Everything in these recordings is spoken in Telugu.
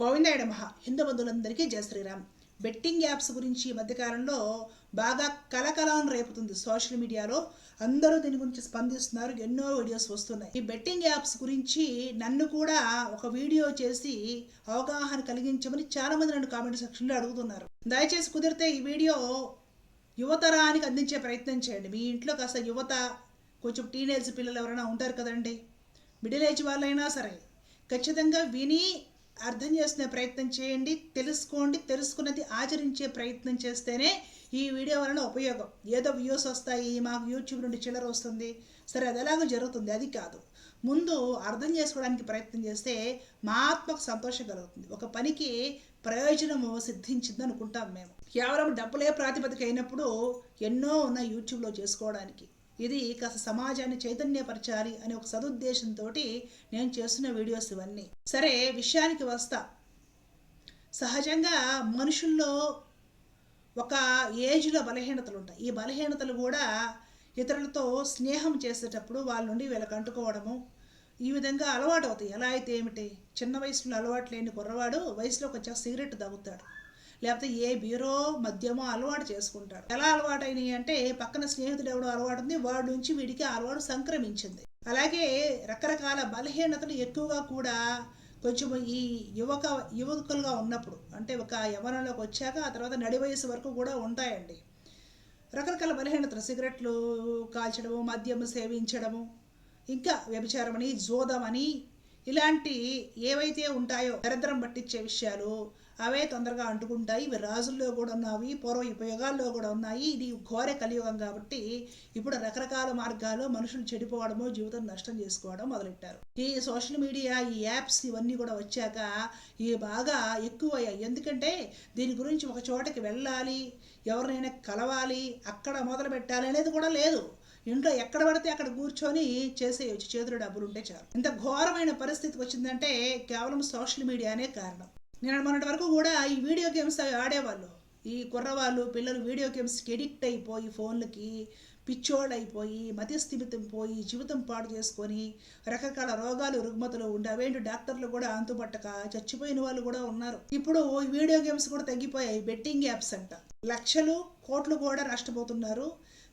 గోవిందాయుడు మహా హిందూ బంధువులందరికీ జయ శ్రీరామ్. బెట్టింగ్ యాప్స్ గురించి ఈ మధ్యకాలంలో బాగా కలకలం రేపుతుంది సోషల్ మీడియాలో. అందరూ దీని గురించి స్పందిస్తున్నారు ఎన్నో వీడియోస్ వస్తున్నాయి. ఈ బెట్టింగ్ యాప్స్ గురించి నన్ను కూడా ఒక వీడియో చేసి అవగాహన కలిగించమని చాలా మంది నన్ను కామెంట్ సెక్షన్లో అడుగుతున్నారు. దయచేసి కుదిరితే ఈ వీడియో యువతరానికి అందించే ప్రయత్నం చేయండి. మీ ఇంట్లో కాస్త యువత కొంచెం టీనేజ్ పిల్లలు ఎవరైనా ఉంటారు కదండి. మిడిల్ ఏజ్ వాళ్ళైనా సరే ఖచ్చితంగా విని అర్థం చేసుకునే ప్రయత్నం చేయండి తెలుసుకోండి తెలుసుకున్నది ఆచరించే ప్రయత్నం చేస్తేనే ఈ వీడియో వలన ఉపయోగం. ఏదో వ్యూస్ వస్తాయి మాకు యూట్యూబ్ నుండి చిల్లర వస్తుంది. సరే అది ఎలాగో జరుగుతుంది? అది కాదు. ముందు అర్థం చేసుకోవడానికి ప్రయత్నం చేస్తే మా ఆత్మకు సంతోషం కలుగుతుంది. ఒక పనికి ప్రయోజనము సిద్ధించింది అనుకుంటాం మేము. కేవలం డబ్బులే ప్రాతిపదిక అయినప్పుడు ఎన్నో ఉన్నాయి యూట్యూబ్లో చేసుకోవడానికి. ఇది కాస్త సమాజాన్ని చైతన్యపరచాలి అనే ఒక సదుద్దేశంతో నేను చేస్తున్న వీడియోస్ ఇవన్నీ. సరే విషయానికి వస్తా. సహజంగా మనుషుల్లో ఒక ఏజ్లో బలహీనతలు ఉంటాయి. ఈ బలహీనతలు కూడా ఇతరులతో స్నేహం చేసేటప్పుడు వాళ్ళ నుండి వీళ్ళకి అంటుకోవడము ఈ విధంగా అలవాటు అవుతాయి ఎలా అయితే ఏమిటి? చిన్న వయసులో అలవాటు లేని కుర్రవాడు వయసులోకి వచ్చాక సిగరెట్ తాగుతాడు లేకపోతే ఏ బీరో మద్యమో అలవాటు చేసుకుంటారు. ఎలా అలవాటు అయినాయి అంటే పక్కన స్నేహితుడు ఎవడో అలవాటు ఉంది వాడి నుంచి వీడికి అలవాటు సంక్రమించింది. అలాగే రకరకాల బలహీనతలు ఎక్కువగా కూడా కొంచెం ఈ యువక యువకులుగా ఉన్నప్పుడు అంటే ఒక యవనంలోకి వచ్చాక ఆ తర్వాత నడి వయసు వరకు కూడా ఉంటాయండి. రకరకాల బలహీనతలు సిగరెట్లు కాల్చడము మద్యం సేవించడము ఇంకా వ్యభిచారమని జోదమని ఇలాంటి ఏవైతే ఉంటాయో దరిద్రం పట్టించే విషయాలు అవే తొందరగా అంటుకుంటాయి. ఇవి రాజుల్లో కూడా ఉన్నవి పూర్వ ఉపయోగాల్లో కూడా ఉన్నాయి. ఇది ఘోర కలియుగం కాబట్టి ఇప్పుడు రకరకాల మార్గాలు మనుషులు చెడిపోవడము జీవితం నష్టం చేసుకోవడం మొదలెట్టారు. ఈ సోషల్ మీడియా ఈ యాప్స్ ఇవన్నీ కూడా వచ్చాక ఇవి బాగా ఎక్కువయ్యాయి. ఎందుకంటే దీని గురించి ఒక చోటకి వెళ్ళాలి ఎవరినైనా కలవాలి అక్కడ మొదలు పెట్టాలి అనేది కూడా లేదు. ఇంట్లో ఎక్కడ పడితే అక్కడ కూర్చొని చేసేయచ్చు చేతులు డబ్బులు ఉంటే చాలు. ఇంత ఘోరమైన పరిస్థితికి వచ్చిందంటే కేవలం సోషల్ మీడియానే కారణం. నేను మొన్నటి వరకు కూడా ఈ వీడియో గేమ్స్ అవి ఆడేవాళ్ళు. ఈ కుర్రవాళ్ళు పిల్లలు వీడియో గేమ్స్కి ఎడిక్ట్ అయిపోయి ఫోన్లకి పిచ్చోళ్ళు అయిపోయి మతిస్థిమితం పోయి జీవితం పాడు చేసుకొని రకరకాల రోగాలు రుగ్మతలు ఉండి అవేంటి డాక్టర్లు కూడా అంతుపట్టక చచ్చిపోయిన వాళ్ళు కూడా ఉన్నారు. ఇప్పుడు ఈ వీడియో గేమ్స్ కూడా తగ్గిపోయాయి. బెట్టింగ్ యాప్స్ అంట. లక్షలు కోట్లు కూడా నష్టపోతున్నారు.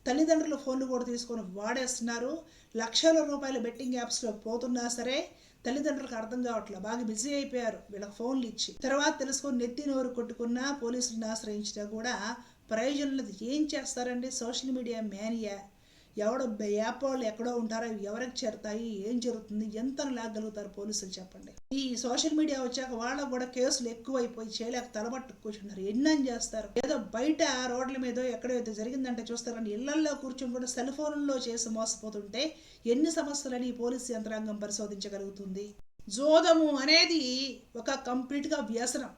తల్లిదండ్రుల ఫోన్లు కూడా తీసుకొని వాడేస్తున్నారు. లక్షల రూపాయల బెట్టింగ్ యాప్స్లో పోతున్నా సరే తల్లిదండ్రులకు అర్థం కావట్లేదు బాగా బిజీ అయిపోయారు. వీళ్ళకి ఫోన్లు ఇచ్చి. తర్వాత తెలుసుకొని నెత్తి నోరు కొట్టుకున్నా పోలీసులను ఆశ్రయించినా కూడా ప్రయోజనం లేదు. ఏం చేస్తారండి? సోషల్ మీడియా మేనియా ఎవడో యాప్ వాళ్ళు ఎక్కడో ఉంటారో ఎవరికి చేరుతాయి ఏం జరుగుతుంది ఎంత లాగలుగుతారు పోలీసులు చెప్పండి. ఈ సోషల్ మీడియా వచ్చాక వాళ్ళకు కూడా కేసులు ఎక్కువైపోయి చేయలేక తలబట్టు కూర్చున్నారు ఎన్నని చేస్తారు? ఏదో బయట రోడ్ల మీద ఎక్కడో జరిగిందంటే చూస్తారని ఇళ్ళల్లో కూర్చొని కూడా సెల్ ఫోన్లో చేసి మోసపోతుంటే ఎన్ని సమస్యలని పోలీసు యంత్రాంగం పరిశోధించగలుగుతుంది? జోదము అనేది ఒక కంప్లీట్గా వ్యసనం.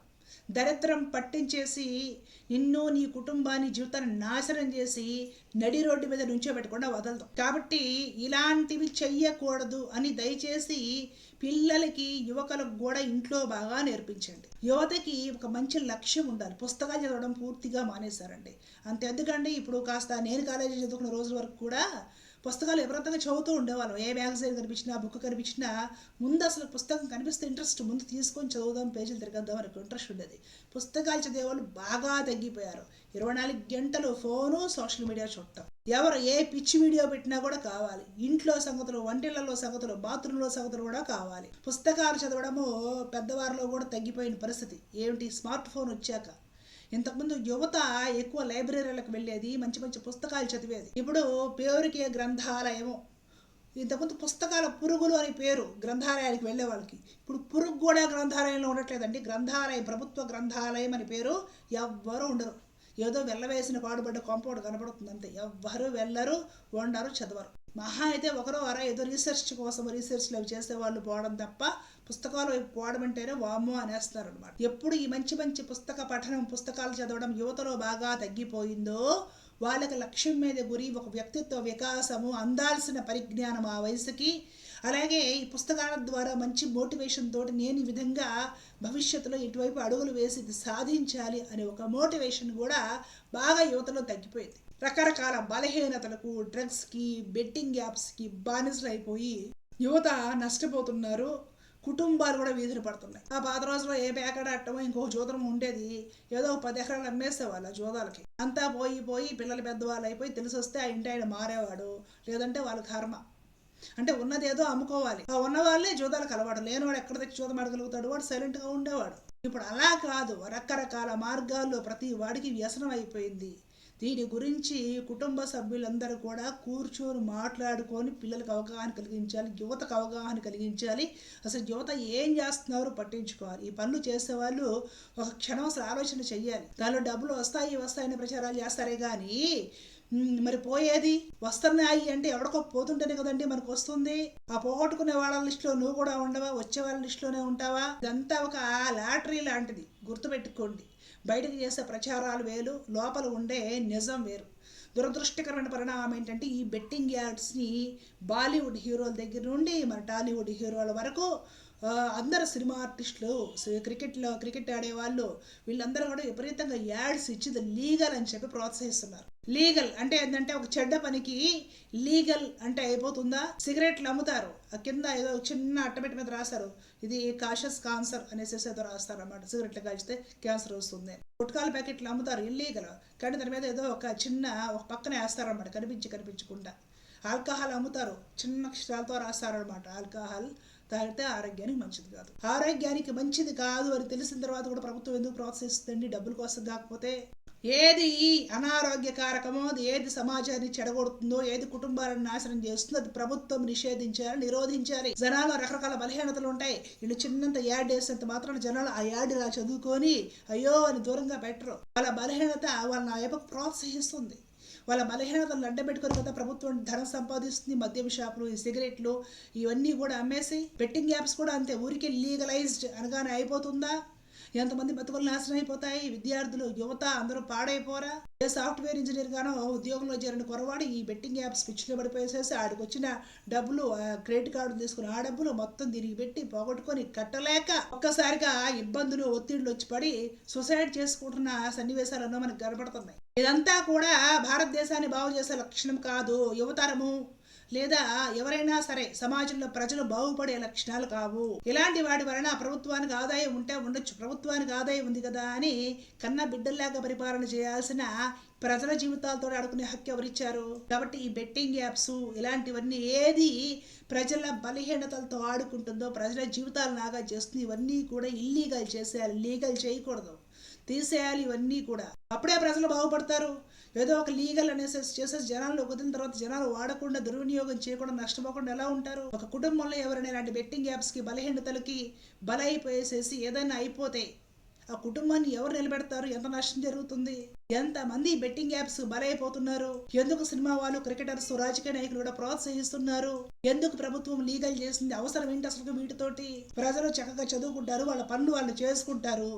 దరిద్రం పట్టించేసి నిన్ను నీ కుటుంబాన్ని జీవితాన్ని నాశనం చేసి నడి రోడ్డు మీద నుంచోబెట్టకుండా వదలదు. కాబట్టి ఇలాంటివి చెయ్యకూడదు అని దయచేసి పిల్లలకి యువకులకు కూడా ఇంట్లో బాగా నేర్పించండి. యువతకి ఒక మంచి లక్ష్యం ఉండాలి. పుస్తకాలు చదవడం పూర్తిగా మానేశారండి. అంతే ఎందుకండి ఇప్పుడు కాస్త నేను కాలేజీ చదువుకున్న రోజుల వరకు కూడా పుస్తకాలు ఎవరంతగా చదువుతూ ఉండేవాళ్ళం. ఏ మ్యాగజైన్ కనిపించినా బుక్ కనిపించినా ముందు అసలు పుస్తకం కనిపిస్తే ఇంట్రెస్ట్ ముందు తీసుకొని చదువుదాం పేజీలు తిరగద్దాం అని ఇంట్రెస్ట్ ఉండేది. పుస్తకాలు చదివేవాళ్ళు బాగా తగ్గిపోయారు. ఇరవై నాలుగు గంటలు ఫోను సోషల్ మీడియా చూడటం. ఎవరు ఏ పిచ్చి వీడియో పెట్టినా కూడా కావాలి. ఇంట్లో సంగతులు వంటిళ్ళలో సంగతులు బాత్రూంలో సంగతులు కూడా కావాలి. పుస్తకాలు చదవడము పెద్దవారిలో కూడా తగ్గిపోయిన పరిస్థితి. ఏమిటి? స్మార్ట్ ఫోన్ వచ్చాక. ఇంతకుముందు యువత ఎక్కువ లైబ్రరీలకు వెళ్ళేది మంచి మంచి పుస్తకాలు చదివేది. ఇప్పుడు పేరుకే గ్రంథాలయము. ఇంతకుముందు పుస్తకాల పురుగులు అని పేరు గ్రంథాలయానికి వెళ్ళే వాళ్ళకి. ఇప్పుడు పురుగు కూడా గ్రంథాలయంలో ఉండట్లేదండి. గ్రంథాలయం ప్రభుత్వ గ్రంథాలయం అని పేరు ఎవ్వరూ ఉండరు. ఏదో వెళ్ళవేసిన పాడుబడ్డ కాంపౌండ్ కనబడుతుంది అంతే. ఎవ్వరు వెళ్ళరు ఉండరు చదవరు. మహా అయితే ఒకరో అర ఏదో రీసెర్చ్ కోసం రీసెర్చ్లు అవి చేసే వాళ్ళు పోవడం తప్ప పుస్తకాలు వైపు పోవడం వామ్మో అనేస్తారు అనమాట ఎప్పుడు ఈ మంచి మంచి పుస్తక పఠనం పుస్తకాలు చదవడం యువతలో బాగా తగ్గిపోయిందో వాళ్ళకి లక్ష్యం మీద గురి ఒక వ్యక్తిత్వ వికాసము అందాల్సిన పరిజ్ఞానం ఆ వయసుకి. అలాగే ఈ పుస్తకాల ద్వారా మంచి మోటివేషన్ తోటి నేను ఈ విధంగా భవిష్యత్తులో ఇటువైపు అడుగులు వేసి ఇది సాధించాలి అనే ఒక మోటివేషన్ కూడా బాగా యువతలో తగ్గిపోయింది. రకరకాల బలహీనతలకు డ్రగ్స్కి బెట్టింగ్ యాప్స్కి బానిసలు అయిపోయి యువత నష్టపోతున్నారు. కుటుంబాలు కూడా వీధులు పడుతున్నాయి. ఆ పాత రోజుల్లో ఏ పేకడ అట్టమో ఇంకొక జూదరం ఉండేది. ఏదో పది ఎకరాలు అమ్మేసేవాళ్ళు ఆ జూదాలకి. అంతా పోయి పోయి పిల్లలు పెద్దవాళ్ళు అయిపోయి తెలిసి వస్తే ఆ ఇంటి ఆయన మారేవాడు. లేదంటే వాళ్ళ కర్మ అంటే ఉన్నది ఏదో అమ్ముకోవాలి. ఆ ఉన్న వాళ్ళే జూదాలకు అలవాడు లేనివాడు ఎక్కడ తెచ్చి జూదం అడగలుగుతాడు? వాడు సైలెంట్గా ఉండేవాడు. ఇప్పుడు అలా కాదు. రకరకాల మార్గాల్లో ప్రతి వాడికి వ్యసనం అయిపోయింది. దీని గురించి కుటుంబ సభ్యులందరూ కూడా కూర్చొని మాట్లాడుకొని పిల్లలకు అవగాహన కలిగించాలి యువతకు అవగాహన కలిగించాలి. అసలు యువత ఏం చేస్తున్నారు పట్టించుకోవాలి. ఈ పనులు చేసేవాళ్ళు ఒక క్షణం అసలు ఆలోచన చెయ్యాలి. దానిలో డబ్బులు వస్తాయి వస్తాయని ప్రచారాలు చేస్తారే కానీ మరి పోయేది? వస్తున్నాయి అంటే ఎవడికో పోతుంటేనే కదండి మనకు వస్తుంది ఆ పోగొట్టుకునే వాళ్ళ లిస్టులో నువ్వు కూడా ఉండవా? వచ్చే వాళ్ళ లిస్టులోనే ఉంటావా? ఇదంతా ఒక లాటరీ లాంటిది. గుర్తుపెట్టుకోండి. బయటకు చేసే ప్రచారాలు వేలు లోపల ఉండే నిజం వేరు. దురదృష్టకరమైన పరిణామం ఏంటంటే ఈ బెట్టింగ్ యాడ్స్ని బాలీవుడ్ హీరోల దగ్గర నుండి మన టాలీవుడ్ హీరోల వరకు అందరు సినిమా ఆర్టిస్టులు క్రికెట్లో క్రికెట్ ఆడేవాళ్ళు వీళ్ళందరూ కూడా విపరీతంగా యాడ్స్ ఇచ్చి లీగల్ అని చెప్పి ప్రోత్సహిస్తున్నారు. లీగల్ అంటే ఏంటంటే ఒక చెడ్డ పనికి లీగల్ అంటే అయిపోతుందా? సిగరెట్లు అమ్ముతారు. ఆ కింద ఏదో చిన్న అట్టపెట్టి మీద రాస్తారు. ఇది కాషస్ కాన్సర్ అనేసి ఏదో రాస్తారు అన్నమాట. సిగరెట్లు కాల్చితే క్యాన్సర్ వస్తుంది. గుట్కాల ప్యాకెట్లు అమ్ముతారు. ఇల్లీగల్. కానీ దాని మీద ఏదో ఒక చిన్న ఒక పక్కన వేస్తారన్నమాట కనిపించి కనిపించకుండా. ఆల్కహాల్ అమ్ముతారు. చిన్న అక్షరాలతో రాస్తారనమాట ఆల్కహాల్ తాగితే ఆరోగ్యానికి మంచిది కాదు. ఆరోగ్యానికి మంచిది కాదు అని తెలిసిన తర్వాత కూడా ప్రభుత్వం ఎందుకు ప్రోత్సహిస్తుందండి? డబ్బుల కోసం కాకపోతే ఏది అనారోగ్యకారకమో అది ఏది సమాజాన్ని చెడగొడుతుందో ఏది కుటుంబాలను నాశనం చేస్తుందో అది ప్రభుత్వం నిషేధించాలి నిరోధించాలి. జనాల్లో రకరకాల బలహీనతలు ఉంటాయి. వీళ్ళు చిన్నంత యాడ్ వేసినంత మాత్రం జనాలు ఆ యాడ్ ఇలా చదువుకొని అయ్యో అని దూరంగా పెట్టరు. వాళ్ళ బలహీనత వాళ్ళని ఆ వైపుకు ప్రోత్సహిస్తుంది. వాళ్ళ బలహీనతలను అడ్డబెట్టుకుని కదా ప్రభుత్వం ధనం సంపాదిస్తుంది మద్యం షాపులు ఈ సిగరెట్లు ఇవన్నీ కూడా అమ్మేసి బెట్టింగ్ యాప్స్ కూడా అంతే. ఊరికే లీగలైజ్డ్ అనగానే అయిపోతుందా? ఎంతమంది బతుకులు నాశనం అయిపోతాయి విద్యార్థులు యువత అందరూ పాడైపోరా? ఏ సాఫ్ట్వేర్ ఇంజనీర్ గానో ఉద్యోగంలో చేరిన కొరవాడు ఈ బెట్టింగ్ యాప్స్ పిచ్చిలో పడిపోయేసేసి ఆడికి వచ్చిన డబ్బులు క్రెడిట్ కార్డు తీసుకుని ఆ డబ్బులు మొత్తం తిరిగి పెట్టి పోగొట్టుకొని కట్టలేక ఒక్కసారిగా ఇబ్బందులు ఒత్తిళ్ళు వచ్చి పడి సూసైడ్ చేసుకుంటున్న సన్నివేశాలను మనకు కనబడుతున్నాయి ఇదంతా కూడా భారతదేశాన్ని బాగు చేసే లక్షణం కాదు యువతరము. లేదా ఎవరైనా సరే సమాజంలో ప్రజలు బాగుపడే లక్షణాలు కావు. ఇలాంటి వాటి వలన ప్రభుత్వానికి ఆదాయం ఉంటే ఉండొచ్చు. ప్రభుత్వానికి ఆదాయం ఉంది కదా అని కన్నా బిడ్డల్లాగా పరిపాలన చేయాల్సిన ప్రజల జీవితాలతో ఆడుకునే హక్కు ఎవరిచ్చారు కాబట్టి ఈ బెట్టింగ్ యాప్స్ ఇలాంటివన్నీ ఏది ప్రజల బలహీనతలతో ఆడుకుంటుందో ప్రజల జీవితాలు నాగా చేస్తుంది ఇవన్నీ కూడా ఇల్లీగల్ చేసేయాలి. లీగల్ చేయకూడదు. తీసేయాలి ఇవన్నీ కూడా. అప్పుడే ప్రజలు బాగుపడతారు. ఏదో ఒక లీగల్ అనేసి చేసేసి జనాల్లో వదిలిన తర్వాత జనాలు వాడకుండా దుర్వినియోగం చేయకుండా నష్టపోకుండా ఎలా ఉంటారు? ఒక కుటుంబంలో ఎవరైనా ఇలాంటి బెట్టింగ్ యాప్స్కి బలహీనతలకి బలైపోయేసేసి ఏదైనా అయిపోతే ఆ కుటుంబాన్ని ఎవరు నిలబెడతారు? ఎంత నష్టం జరుగుతుంది? ఎంత మంది బెట్టింగ్ యాప్స్ బలైపోతున్నారు? ఎందుకు సినిమా వాళ్ళు క్రికెటర్స్ రాజకీయ నాయకులు కూడా ప్రోత్సహిస్తున్నారు? ఎందుకు ప్రభుత్వం లీగల్ చేసింది? అవసరం ఏంటి అసలు వీటితోటి? ప్రజలు చక్కగా చదువుకుంటారు వాళ్ళ పనులు వాళ్ళు చేసుకుంటారు.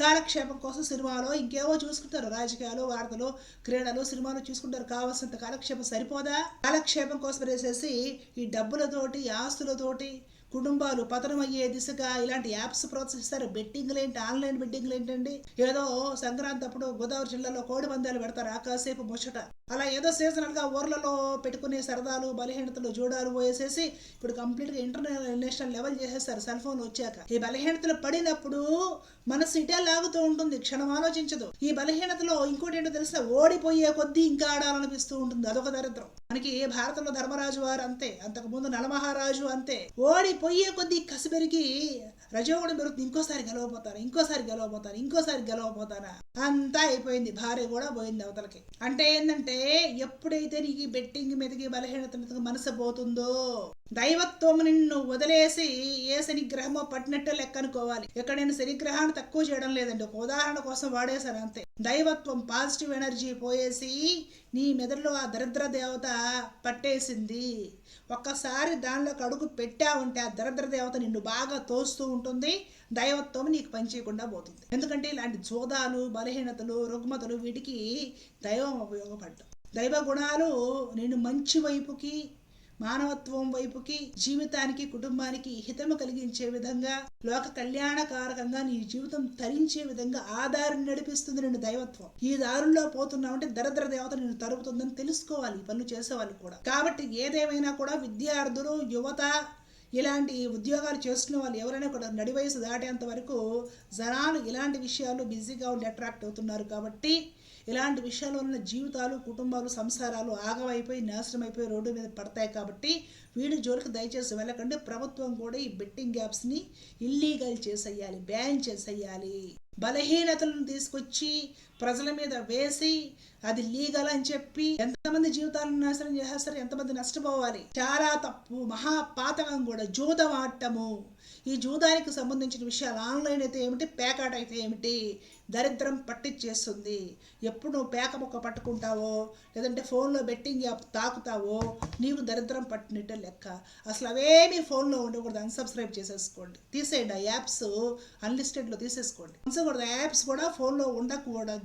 కాలక్షేపం కోసం సినిమాలో ఇంకేవో చూసుకుంటారు. రాజకీయాలు వార్తలు క్రీడలు సినిమాలు చూసుకుంటారు. కావాల్సినంత కాలక్షేపం సరిపోదా? కాలక్షేపం కోసం వేసేసి ఈ డబ్బులతోటి ఆస్తులతోటి కుటుంబాలు పతనమయ్యే దిశగా ఇలాంటి యాప్స్ ప్రోత్సహిస్తారు. బెట్టింగ్లు ఏంటి ఆన్లైన్ బెట్టింగ్లు ఏంటండి ఏదో సంక్రాంతి అప్పుడు గోదావరి జిల్లాలో కోడి పందాలు పెడతారు ఆకాసేపు ముచ్చట. అలా ఏదో సీజనల్గా ఊర్లలో పెట్టుకునే సరదాలు బలహీనతలు జూడాలు పోయేసేసి ఇప్పుడు కంప్లీట్గా ఇంటర్నేషనల్ నేషనల్ లెవెల్ చేసేస్తారు సెల్ ఫోన్ వచ్చాక. ఈ బలహీనతలు పడినప్పుడు మనసు ఇటే లాగుతూ ఉంటుంది క్షణం ఆలోచించదు. ఈ బలహీనతలో ఇంకోటి ఏంటో తెలిసిన ఓడిపోయే కొద్దీ ఇంకా ఆడాలనిపిస్తూ ఉంటుంది. అదొక దరిద్రం. మనకి భారతంలో ధర్మరాజు వారు అంతే. అంతకు ముందు నలమహారాజు అంతే. పోయే కొద్దీ కసి పెరిగి రజోగుణం పెరుగుతుంది ఇంకోసారి గెలవబోతాను ఇంకోసారి గెలవబోతాను ఇంకోసారి గెలవబోతానా అంతా అయిపోయింది. భార్య కూడా పోయింది అవతలకి. అంటే ఏంటంటే ఎప్పుడైతే నీకు బెట్టింగ్ మీదకి బలహీనత మీదకి మనసు పోతుందో దైవత్వం నిన్ను వదిలేసి ఏ శనిగ్రహమో పట్టినట్టే లెక్క అనుకోవాలి. ఇక్కడ నేను శనిగ్రహాన్ని తక్కువ చేయడం లేదండి. ఒక ఉదాహరణ కోసం వాడేశాను అంతే. దైవత్వం పాజిటివ్ ఎనర్జీ పోయేసి నీ మెదడులో ఆ దరిద్ర దేవత పట్టేసింది. ఒక్కసారి దానిలోకి అడుగు పెట్టావంటే ఆ దరిద్ర దేవత నిన్ను బాగా తోస్తూ ఉంటుంది. దైవత్వం నీకు పనిచేయకుండా పోతుంది. ఎందుకంటే ఇలాంటి జోదాలు బలహీనతలు రుగ్మతలు వీటికి దైవం ఉపయోగపడ్డం. దైవ గుణాలు నేను మంచి వైపుకి మానవత్వం వైపుకి జీవితానికి కుటుంబానికి హితము కలిగించే విధంగా లోక కళ్యాణకారకంగా నీ జీవితం తరించే విధంగా ఆ దారిని నడిపిస్తుంది నేను దైవత్వం. ఈ దారుల్లో పోతున్నావంటే దరిద్ర దేవత నేను తరుపుతుందని తెలుసుకోవాలి. ఈ పనులు చేసేవాళ్ళు కూడా. కాబట్టి ఏదేమైనా కూడా విద్యార్థులు యువత ఇలాంటి ఉద్యోగాలు చేస్తున్న వాళ్ళు ఎవరైనా కూడా నడి వయసు దాటేంత వరకు జనాలు ఇలాంటి విషయాలు బిజీగా ఉండి అట్రాక్ట్ అవుతున్నారు కాబట్టి ఇలాంటి విషయాల వలన జీవితాలు కుటుంబాలు సంసారాలు ఆగమైపోయి నాశనం అయిపోయి రోడ్డు మీద పడతాయి కాబట్టి వీడి జోలికి దయచేసి వెళ్ళకండి. ప్రభుత్వం కూడా ఈ బెట్టింగ్ యాప్స్ని ఇల్లీగల్ చేసేయాలి బ్యాన్ చేసేయాలి. బలహీనతలను తీసుకొచ్చి ప్రజల మీద వేసి అది లీగల్ అని చెప్పి ఎంతమంది జీవితాలను నాశనం చేసేస్తారు ఎంతమంది నష్టపోవాలి? చాలా తప్పు మహాపాతకం కూడా. జూదం ఆడటము. ఈ జూదానికి సంబంధించిన విషయాలు ఆన్లైన్ అయితే ఏమిటి పేకాట అయితే ఏమిటి? దరిద్రం పట్టించేస్తుంది. ఎప్పుడు నువ్వు పేక ముక్క పట్టుకుంటావో లేదంటే ఫోన్లో బెట్టింగ్ యాప్ తాకుతావో నీకు దరిద్రం పట్టినట్టే లెక్క. అసలు అవేమీ ఫోన్లో ఉండకూడదు. అన్సబ్స్క్రైబ్ చేసేసుకోండి. తీసేయండి ఆ యాప్స్. అన్లిస్టెడ్లో తీసేసుకోండి. ఉంచకూడదు యాప్స్ కూడా ఫోన్లో ఉండకూడదు.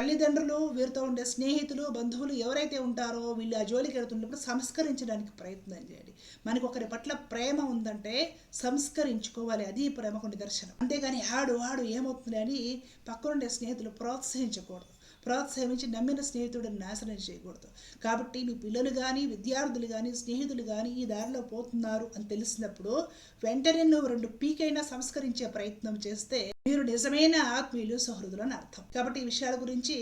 తల్లిదండ్రులు వీరితో ఉండే స్నేహితులు బంధువులు ఎవరైతే ఉంటారో వీళ్ళు ఆ జోలికి వెళ్తున్నప్పుడు సంస్కరించడానికి ప్రయత్నం చేయండి. మనకు ఒకరి పట్ల ప్రేమ ఉందంటే సంస్కరించుకోవాలి. అది ప్రేమకు నిదర్శనం అంతేగాని ఆడు ఆడు ఏమవుతుంది అని పక్కనుండే స్నేహితులు ప్రోత్సహించకూడదు. ప్రోత్సహించి నమ్మిన స్నేహితుడిని నాశనం చేయకూడదు. కాబట్టి మీ పిల్లలు కానీ విద్యార్థులు కానీ స్నేహితులు కానీ ఈ దారిలో పోతున్నారు అని తెలిసినప్పుడు వెంటనే నువ్వు రెండు పీకైనా సంస్కరించే ప్రయత్నం చేస్తే మీరు నిజమైన ఆత్మీయులు సహృదులు అని అర్థం. కాబట్టి ఈ విషయాల గురించి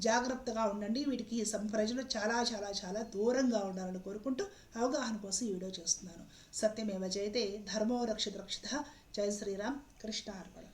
జాగ్రత్తగా ఉండండి. వీటికి ప్రజలు చాలా చాలా చాలా దూరంగా ఉండాలని కోరుకుంటూ అవగాహన కోసం ఈ వీడియో చేస్తున్నాను. సత్యమేవ జయతే ధర్మో రక్షిత రక్షిత. జయ శ్రీరామ్. కృష్ణ అర్పణ